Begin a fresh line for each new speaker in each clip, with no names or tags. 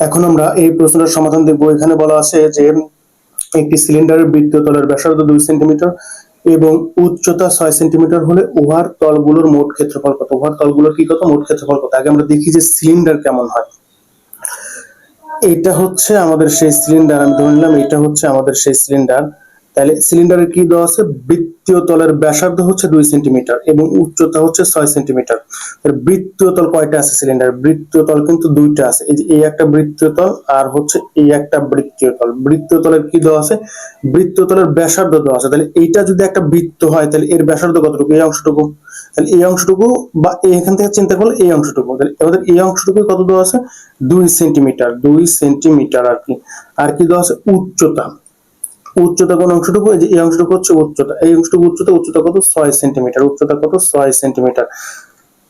এখন আমরা এই প্রশ্নের সমাধান দেখব। এখানে বলা আছে যে, একটি সিলিন্ডারের বৃত্তীয় তলের ব্যাসার্ধ দুই সেন্টিমিটার এবং উচ্চতা ছয় সেন্টিমিটার হলে উহার তলগুলোর মোট ক্ষেত্রফল কত? উহার তলগুলোর কি কত? মোট ক্ষেত্রফল কত? আগে আমরা দেখি যে সিলিন্ডার কেমন হয়। এটা হচ্ছে আমাদের সেই সিলিন্ডার, আমি ধরে নিলাম এটা হচ্ছে আমাদের সেই সিলিন্ডার। তাহলে সিলিন্ডারের কি দেওয়া আছে? বৃত্তীয় তলের ব্যাসার্ধ হচ্ছে দুই সেন্টিমিটার এবং উচ্চতা হচ্ছে ছয় সেন্টিমিটার বৃত্তীয় তল কয়টা আছে সিলিন্ডার বৃত্তীয় তল কিন্তু দুইটা আছে। এই যে এই একটা বৃত্তীয় তল আর হচ্ছে এই একটা বৃত্তীয় তল। বৃত্তীয় তলের কি দেওয়া আছে? বৃত্তীয় তলের ব্যাসার্ধ দেওয়া আছে। তাহলে এইটা যদি একটা বৃত্ত হয়, তাহলে এর ব্যাসার্ধ কতটুকু? এই অংশটুকু। তাহলে এই অংশটুকু বা এখান থেকে চিন্তা করলে এই অংশটুকু। তাহলে আমাদের এই অংশটুকু কত দেওয়া আছে? দুই সেন্টিমিটার দুই সেন্টিমিটার আর কি। আর কি দেওয়া আছে? উচ্চতা। উচ্চতা কোন অংশটুকু, এই অংশটুকু হচ্ছে উচ্চতা। এই অংশটুকু উচ্চতা উচ্চতা কত? ছয় সেন্টিমিটার। উচ্চতা কত? ছয় সেন্টিমিটার।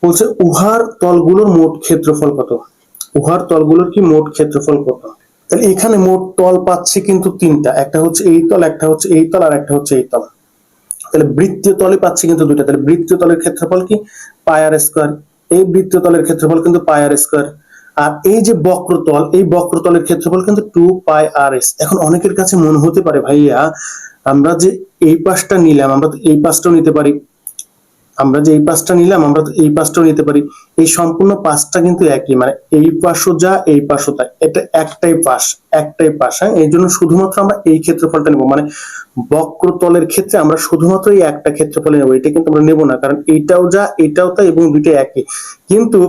বলছে, উহার তলগুলোর মোট ক্ষেত্রফল কত? উহার তলগুলোর কি মোট ক্ষেত্রফল কত? তাহলে এখানে মোট তল পাচ্ছি কিন্তু তিনটা। একটা হচ্ছে এই তল, একটা হচ্ছে এই তল, আর একটা হচ্ছে এই তল। তাহলে বৃত্তীয় তলে পাচ্ছি কিন্তু দুইটা। তাহলে বৃত্তীয় তলের ক্ষেত্রফল কি? Pi r square. এই বৃত্তীয় তলের ক্ষেত্রফল কিন্তু পায়ার স্কোয়ার। আর এই যে বক্রতল, এই বক্রতলের ক্ষেত্রফল কিন্তু টু পাই আর এস এখন অনেকের কাছে মনে হতে পারে, ভাইয়া, আমরা যে এই পাশটা নিলাম, আমরা এই পাশটাও নিতে পারি। আমরা যে এই পাশটা নিলাম, আমরা তো এই পাশটাও নিতে পারি। এই সম্পূর্ণ পাশটা কিন্তু একই মানে এই পাশও যা, এই পাশও তাই। এটা একটাই পাশ একটাই পাশ হ্যাঁ? এই জন্য শুধুমাত্র আমরা এই ক্ষেত্রফলটা নেব। মানে বক্রতলের ক্ষেত্রে আমরা শুধুমাত্র এই একটা ক্ষেত্রফলে নেব, এটা কিন্তু আমরা নেব না, কারণ এইটাও যা, এটাও তাই, এবং দুইটা একই। কিন্তু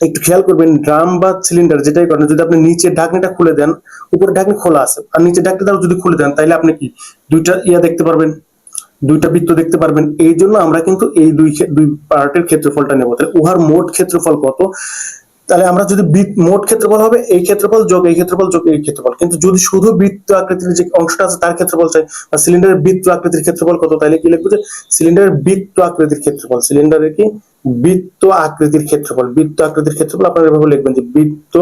একটু খেয়াল করবেন, ড্রাম বা সিলিন্ডার যেটাই করেন, যদি আপনি নিচের ঢাকনিটা খুলে দেন উপরে ঢাকনি খোলা আছে, আর নিচের ঢাকনিটা যদি খুলে দেন তাহলে আপনি কি দুইটা ইয়া দেখতে পারবেন, দুইটা বৃত্ত দেখতে পারবেন। এই জন্য আমরা কিন্তু এই দুই দুই পার্টের ক্ষেত্রফলটা নেব। তাহলে উহার মোট ক্ষেত্রফল কত? তাহলে আমরা যদি মোট ক্ষেত্রফল হবে এই ক্ষেত্রফল যোগ, এই ক্ষেত্রফল যোগ, এই ক্ষেত্রফল। কিন্তু যদি শুধু বৃত্ত আকৃতির যে অংশটা আছে তার ক্ষেত্রফল চাই, বা সিলিন্ডারের বৃত্ত আকৃতির ক্ষেত্রফল কত, তাহলে কি লিখব যে সিলিন্ডারের বৃত্ত আকৃতির ক্ষেত্রফল। সিলিন্ডারের কি? বৃত্ত আকৃতির ক্ষেত্রফল। বৃত্ত আকৃতির ক্ষেত্রফল আপনারা এভাবে লিখবেন যে বৃত্ত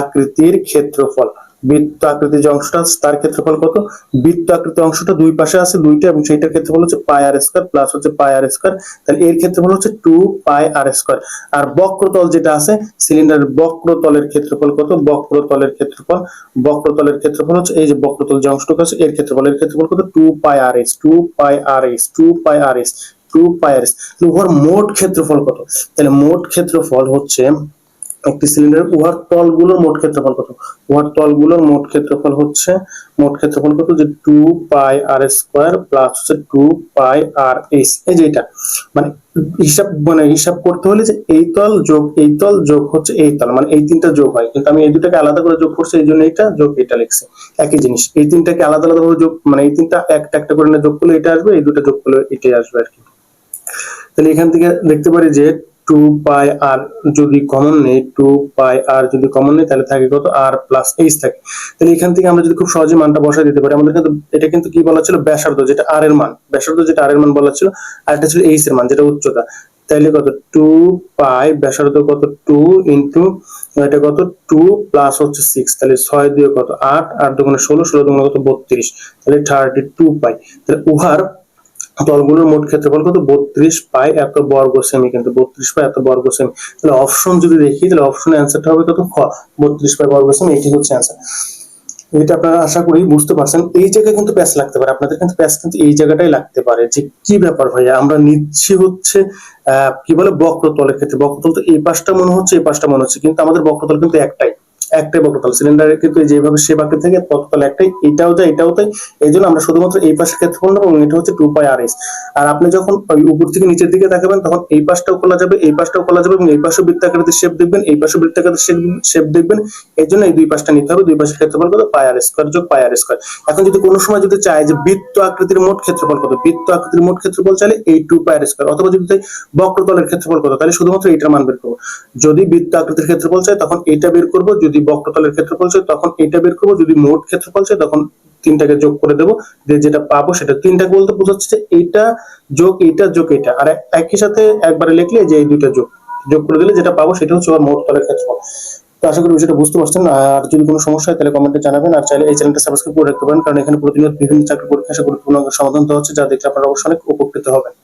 আকৃতির ক্ষেত্রফল। বৃত্ত আকৃতির যে অংশটা আছে, তার ক্ষেত্রফল কত? বৃত্ত আকৃতির অংশটা দুই পাশে আছে, দুইটা, এবং সেইটার ক্ষেত্রফল হচ্ছে পাই আর স্কোয়ার প্লাস হচ্ছে পাই আর স্কোয়ার। তাহলে এর ক্ষেত্রফল হচ্ছে টু পাই আর স্কোয়ার। আর বক্রতল যেটা আছে সিলিন্ডারের বক্রতলের ক্ষেত্রফল কত? বক্রতলের ক্ষেত্রফল বক্রতলের ক্ষেত্রফল হচ্ছে এই যে বক্রতল যে অংশটুকু আছে, এর ক্ষেত্রফল এর ক্ষেত্রফল কত? Two pi R S two pi R S two pi R S two pi R S উহার মোট ক্ষেত্রফল কত? তাহলে মোট ক্ষেত্রফল হচ্ছে একটি সিলিন্ডার উহার তলগুলোর মোট ক্ষেত্রফল কত? উহার তলগুলোর মোট ক্ষেত্রফল হচ্ছে, মোট ক্ষেত্রফল কত? যে two pi R square plus হচ্ছে টু পাই আর এস এই যে এটা। মানে হিসাব মানে হিসাব করতে হলে যে এই তল যোগ, এই তল যোগ হচ্ছে এই তল মানে এই তিনটা যোগ হয়। কিন্তু আমি এই দুটাকে আলাদা করে যোগ করছি, এই জন্য এটা যোগ, এটা লিখছি। একই জিনিস, এই তিনটাকে আলাদা আলাদা করে যোগ মানে এই তিনটা একটা একটা করে যোগ করলে এটা আসবে, এই দুটো যোগ করলে এটাই আসবে আর কি। তাহলে এখান থেকে দেখতে পারি যে টু পাই আর যদি কমন নেই টু পাই আর যদি কমন নেই, তাহলে থাকে কত? আর প্লাস এইচ থাকে। তাহলে এখান থেকে আমরা যদি খুব সহজে মানটা বসাই দিতে পারি, আমাদের কিন্তু এটা কিন্তু কি বলা ছিল? ব্যাসার্ধ, যেটা আর এর মান। ব্যাসার্ধ, যেটা আর এর মান বলা ছিল, আর এটা ছিল এইচ এর মান, যেটা উচ্চতা। তাইলে কত? টু পাই ব্যাসার্ধ কত? টু ইন্টু এটা কত? টু প্লাস হচ্ছে সিক্স তাহলে ছয় দিয়ে কত? আট। আট দুগুণে ষোলো ষোলো দুগুণে কত? বত্রিশ। তাহলে থার্টি টু পাই তাহলে উহার তলগুলোর মোট ক্ষেত্রফল কত? বত্রিশ পাই এত বর্গ সেমি কিন্তু, বত্রিশ পাই এত বর্গ সেমি। তাহলে অপশন যদি দেখি, তাহলে অপশনের অ্যান্সারটা হবে কত? খ। বত্রিশ পাই বর্গ সেমি, এটি হচ্ছে অ্যান্সার এটা আপনারা আশা করি বুঝতে পারছেন। এই জায়গায় কিন্তু প্যাচ লাগতে পারে। আপনাদের কিন্তু প্যাচ কিন্তু এই জায়গাটাই লাগতে পারে যে কি ব্যাপার ভাইয়া? আমরা নিচ্ছি হচ্ছে কি বলে বক্রতলের ক্ষেত্রে। বক্রতল তো এই পাশটা মনে হচ্ছে, এই পাশটা মনে হচ্ছে, কিন্তু আমাদের বক্রতল কিন্তু একটাই। একটাই বক্রতল সিলিন্ডারের কিন্তু যেভাবে শেপ আকৃতি থেকে বক্রতল একটাই, এটাও যায়, এটাও তাই। এই জন্য আমরা শুধুমাত্র এই পাশের ক্ষেত্রফল নেব এবং এটা হচ্ছে টু পাই আর এস আর আপনি যখন উপর থেকে নিচের দিকে তাকাবেন, তখন এই পাশটাও খোলা যাবে, এই পাশটাও খোলা যাবে এবং এই পাশে বৃত্তাকৃতির শেপ দেখবেন, এই পাশে বৃত্তাকৃতির শেপ দেখবেন। এই জন্য এই দুই পাশটা নিতে হবে, দুই পাশের ক্ষেত্রফল কত? পাই আর স্কোয়ার যোগ পাই আর স্কোয়ার এখন যদি কোনো সময় যদি চায় যে বৃত্ত আকৃতির মোট ক্ষেত্রফল কত, বৃত্ত আকৃতির মোট ক্ষেত্রফল চাইলে এই টু পাই আর স্কোয়ার অথবা যদি বক্রতলের ক্ষেত্রফল কত, তাহলে শুধুমাত্র এটার মান বের করব। যদি বৃত্ত আকৃতির ক্ষেত্রফল চাই তখন এটা বের করব, যদি বক্রতলের ক্ষেত্রফল চাই, তখন এটা বের করব। যদি মোট ক্ষেত্রফল চাই, তখন তিনটাকে যোগ করে দেবো। যে যেটা পাবো সেটা তিনটাকে বলতে বোঝাচ্ছে যে এইটা যোগ এইটা যোগ, এটা। আর একই সাথে একবারে লিখলে যে এই দুইটা যোগ যোগ করে দিলে যেটা পাবো সেটা হচ্ছে মোট তলের ক্ষেত্রফল। তো আশা করি বিষয়টা বুঝতে পারছেন। আর যদি কোনো সমস্যা হয়, তাহলে কমেন্টে জানাবেন। আর চাইলে এই চ্যানেলটা সাবস্ক্রাইব করে রাখতে পারেন, কারণ এখানে প্রতিনিয়ত বিভিন্ন চাকরি পরীক্ষা আসা গুরুত্বপূর্ণ সমাধান হচ্ছে, যা দেখলে আপনারা অবশ্যই অনেক উপকৃত হবেন।